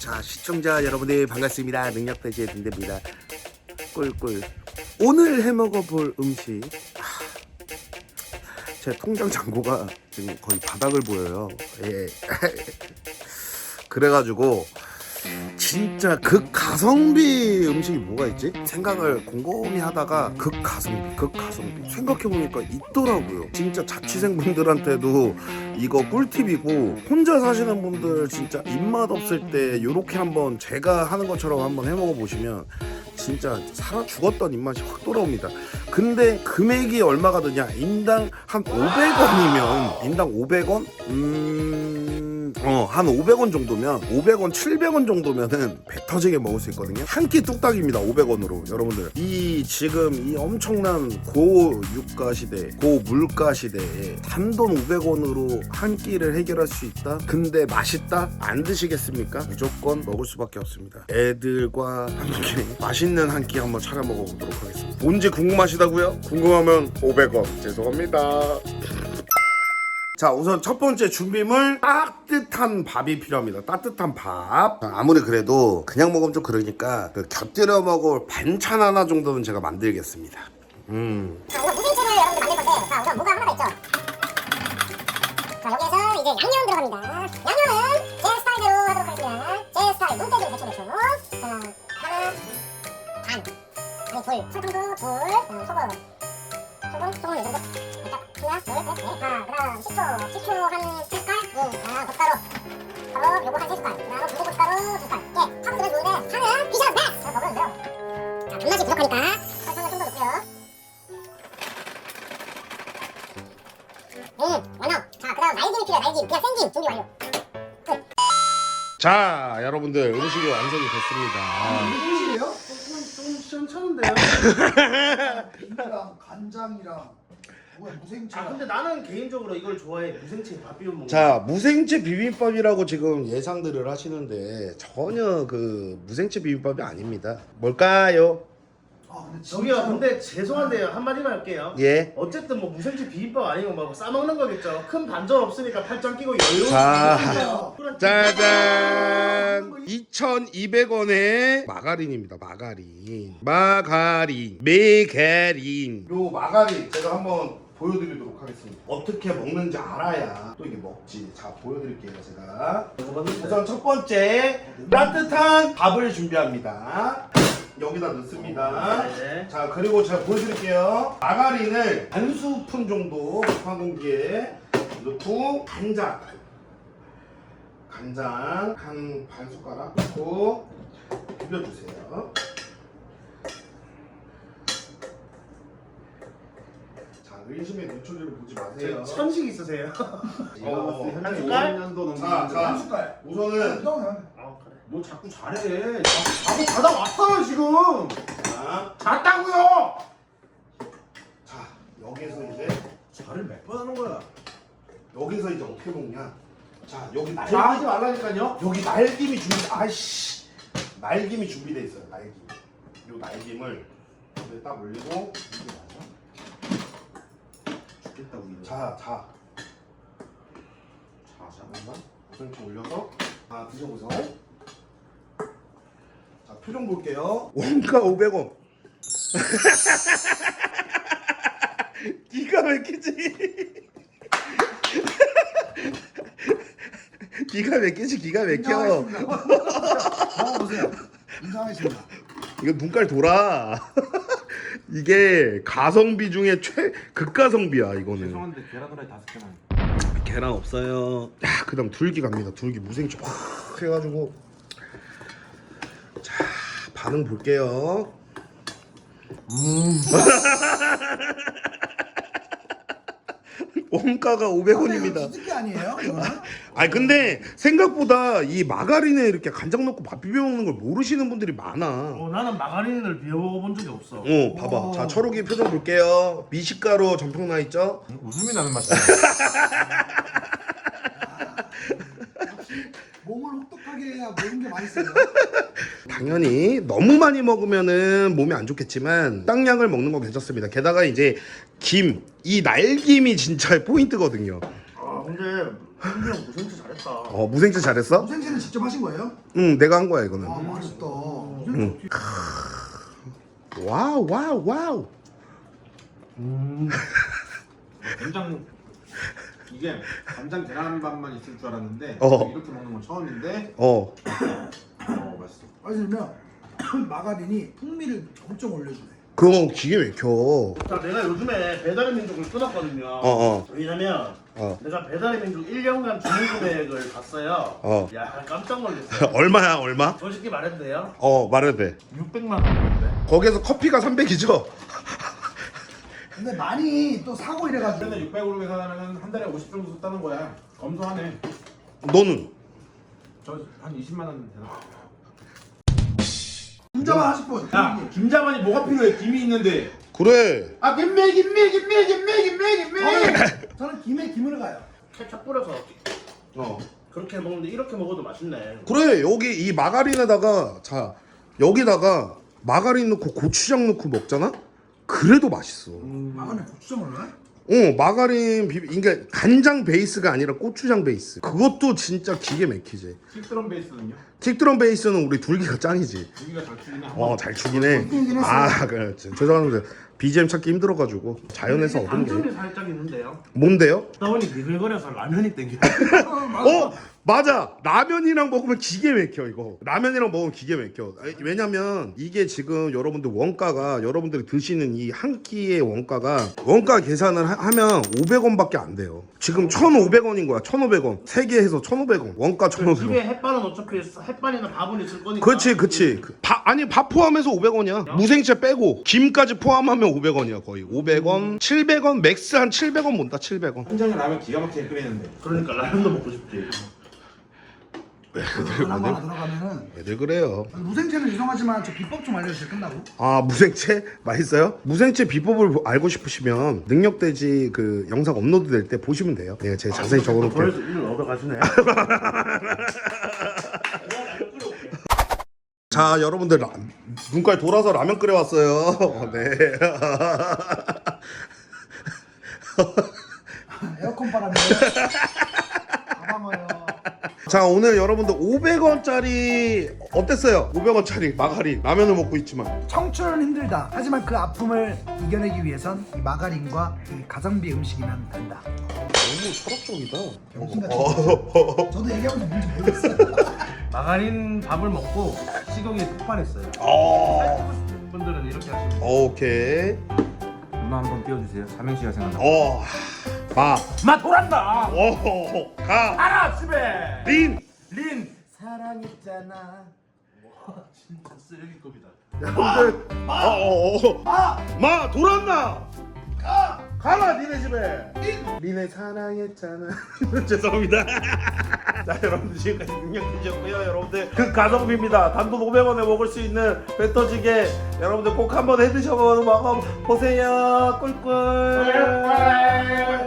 자 시청자 여러분들 반갑습니다. 능력돼지의 든데입니다. 꿀꿀. 오늘 해먹어볼 음식. 하, 제 통장 잔고가 지금 거의 바닥을 보여요. 예. 그래가지고 진짜 극가성비 음식이 뭐가 있지? 생각을 곰곰이 하다가 극가성비, 극가성비. 생각해보니까 있더라고요. 진짜 자취생분들한테도 이거 꿀팁이고, 혼자 사시는 분들 진짜 입맛 없을 때 요렇게 한번 제가 하는 것처럼 한번 해 먹어 보시면 진짜 살아 죽었던 입맛이 확 돌아옵니다. 근데 금액이 얼마가 드냐? 인당 한 500원이면, 인당 500원? 음, 어, 한 500원 정도면, 500원, 700원 정도면은 배 터지게 먹을 수 있거든요. 한 끼 뚝딱입니다. 500원으로. 여러분들. 이 지금 이 엄청난 고유가 시대, 고물가 시대에 단돈 500원으로 한 끼를 해결할 수 있다? 근데 맛있다? 안 드시겠습니까? 무조건 먹을 수밖에 없습니다. 애들과 함께 맛있는 한 끼 한번 차려 먹어보도록 하겠습니다. 뭔지 궁금하시다고요? 궁금하면 500원. 죄송합니다. 자 우선 첫 번째 준비물 따뜻한 밥이 필요합니다 따뜻한 밥 자, 아무리 그래도 그냥 먹으면 좀 그러니까 그 곁들여 먹을 반찬 하나 정도는 제가 만들겠습니다 음 자, 우선 무생채를 여러분들 만들 건데, 자, 우선 뭐가 하나가 있죠. 자, 여기에서 이제 양념 들어갑니다. 양념은 제 스타일대로 하도록 하겠습니다. 제 스타일, 눈대중 대충 대충. 자, 하나, 반. 아니, 둘. 설탕도 둘. 어, 소금. 소금, 소금 이 정도. 자, 하나, 둘, 셋, 넷. 자, 그 다음 식초. 식초 한세 숟갈. 응, 자, 고춧가루. 바로 요거 한세 숟갈. 그 다음 불고춧가루 두 숟갈. 예, 파도 들면 좋은데, 파는 비전 베스트! 자, 먹으면 돼요. 자, 단맛이 부족하니까 설탕을 좀 더 넣고요. 응, 완성. 자, 그다음 날김이 필요해. 날김. 그냥 생김 준비 완료. 자 여러분들 음식이 완성이 됐습니다 무슨이에요? 좀 시원찮은데요? 비비랑 간장이랑 뭐야 아 무생채랑 근데 나는 개인적으로 이걸 좋아해. 무생채 밥 비벼 먹는 자 무생채 비빔밥이라고 지금 예상들을 하시는데 전혀 그 무생채 비빔밥이 아닙니다. 뭘까요? 아 근데 저기요 근데 죄송한데요 한마디만 할게요. 예. 어쨌든 뭐 무생채 비빔밥 아니면 뭐 싸먹는 거겠죠. 큰 반전 없으니까 팔짱 끼고 여유 자. 짜잔 2,200원의 마가린입니다 마가린. 마가린. 메가린. 요 마가린 제가 한번 보여드리도록 하겠습니다. 어떻게 먹는지 알아야 또 이게 먹지. 자 보여드릴게요 제가. 우선 첫 번째 따뜻한 밥을 준비합니다 여기다 넣습니다 네. 자 그리고 제가 보여드릴게요 마가린을 반 스푼 정도 황금기에 넣고 간장 간장 한 반 숟가락 넣고 비벼주세요 자 의심의 눈초리를 보지 마세요 저 천식 있으세요? 어, 한 숟갈? 5년도 넘는 자, 자. 한 숟갈 우선은 형아 너 자꾸 잘해. 자꾸 자다 왔어요 지금. 자, 잤다고요. 자 여기서 이제 잘을 몇번 하는 거야? 여기서 이제 어떻게 먹냐? 자 여기 날 자 하지 말라니까요. 여기 날김이 준비 아이씨. 날김이 준비돼 있어요 날김. 요 날김을 여기 딱 올리고 죽겠다고 이거 자자. 자 잠깐만. 우선좀 올려서 자 드셔보세요. 자 표정 볼게요. 원가 500원. 기가 막히지? 기가 막히지? 기가 막혀. 먹어보세요. 인정하겠습니다. 이거 눈깔 돌아. 이게 가성비 중에 최 극가성비야 이거는. 죄송한데 계란 후라이 다섯 개만. 계란 없어요. 야, 그다음 둘기 갑니다. 둘기 무생채 확 해가지고. 자 반응 볼게요. 음. 원가가 500원입니다. 수증기 아니에요? 이거는? 아니 근데 생각보다 이 마가린에 이렇게 간장 넣고 밥 비벼 먹는 걸 모르시는 분들이 많아. 어, 나는 마가린을 비벼 먹어본 적이 없어 어, 봐봐. 자, 철욱이 표정 볼게요. 미식가루 전평 나 있죠? 웃음이 나는 맛이야 몸을 혹독하게 해야 모든 게 맛있어요 당연히 너무 많이 먹으면은 몸에 안 좋겠지만 땅량을 먹는 건 괜찮습니다. 게다가 이제 김, 이 날김이 진짜 포인트거든요. 아 근데 형 무생채 잘했다. 어 무생채 잘했어? 무생채는 직접 하신 거예요? 응 내가 한 거야 이거는. 아 맛있다. 무생채 와우 와우 와우. 된장 이게 간장 계란밥만 있을 줄 알았는데 어. 이렇게 먹는 건 처음인데 어. 어 맛있어. 맛있으면 마가린이 풍미를 엄청 올려주네. 그거 기계 막혀. 자, 내가 요즘에 배달의 민족을 끊었거든요. 어, 어. 왜냐면 어. 내가 배달의 민족 1년간 주문 금액을 봤어요. 어. 야, 깜짝 놀랐어요. 얼마야 얼마? 솔직히 말해도 돼요? 어 말해도 돼. 600만 원인데. 거기에서 커피가 300이죠? 근데 많이 또 사고 이래가지고 근데 600으로 계산하면 한 달에 50 정도 썼다는 거야. 검소하네. 너는? 저 한 20만 원 되나? 혼자만 하실 분. 야 김자만이 뭐가 필요해? 김이 있는데. 그래. 아 김매 김매 김매 김매 김매 김매. 저는 김에 김을 가요. 케찹 뿌려서 어. 그렇게 먹는데 이렇게 먹어도 맛있네. 그래 여기 이 마가린에다가 자 여기다가 마가린 넣고 고추장 넣고 먹잖아? 그래도 맛있어. 마가린 고추장을 넣어요? 어 마가린 비 그러니까 간장 베이스가 아니라 고추장 베이스. 그것도 진짜 기계 막히지. 킥드럼 베이스는요? 틱드럼 베이스는 우리 둘기가 짱이지. 여기가 잘 추리네. 어잘 했어요. 아 그래 죄송합니다. BGM 찾기 힘들어가지고 자연에서 얻은 게. 단점이 살짝 있는데요. 뭔데요? 떠보니 니글거려서 라면이 땡겨. 어 맞아. 라면이랑 먹으면 기계 막혀 이거. 라면이랑 먹으면 기계 아니, 왜냐면 이게 지금 여러분들 원가가 여러분들이 드시는 이 한 끼의 원가가 원가 계산을 하, 면 500원밖에 안 돼요. 지금 1,500원인 거야 1,500원. 세개 해서 1,500원. 원가 1,500원. 집에 햇반은 어차피 햇반이나 밥은 있을 거니까. 그렇지 그렇지. 그밥 아니 밥 포함해서 500원이야. 무생채 빼고 김까지 포함하면 500원이야 거의 500원 700원 맥스 한 700원 몬다 700원 한 장에 라면 기가 막히게 끓이는데. 그러니까 라면도 먹고 싶지. 거 하나 들어가면은 왜들 그래요 무생채는 유성하지만 저 비법 좀 알려주세요 끝나고. 아 무생채 맛있어요? 무생채 비법을 알고 싶으시면 능력돼지 그 영상 업로드 될 때 보시면 돼요. 내가 제가 자세히 적어놓을게요. 벌써 일을 얻어 가시네. 자 여러분들 라, 눈깔 돌아서 라면 끓여왔어요. 네. 에어컨 바람에 가방어요. 자 오늘 여러분들 500원짜리 어땠어요? 500원짜리 마가린 라면을 먹고 있지만 청춘은 힘들다. 하지만 그 아픔을 이겨내기 위해선 이 마가린과 이 가성비 음식이면 된다. 너무 철학적이다. 병신 같은 어, 저도 얘기하면서 뭔지 모르겠어요. 마가린 밥을 먹고 식욕이 폭발했어요. 어, 살찌고 분들은 이렇게 하시면 돼요. 오케이. 누나 한번 띄워주세요. 삼행시가 생각나. 어, 마, 마 돌았다. 어, 가, 알아 집에. 린. 린. 사랑했잖아. 진짜 쓰레기급이다. 여러분들 어, 어, 어. 마 돌았나? 가 가라 니네 집에 니네 사랑했잖아 죄송합니다 자 여러분들 지금까지 능력 드셨고요. 여러분들 그 가성비입니다. 단돈 500원에 먹을 수 있는 배 터지게 여러분들 꼭 한번 해 드셔보세요. 꿀꿀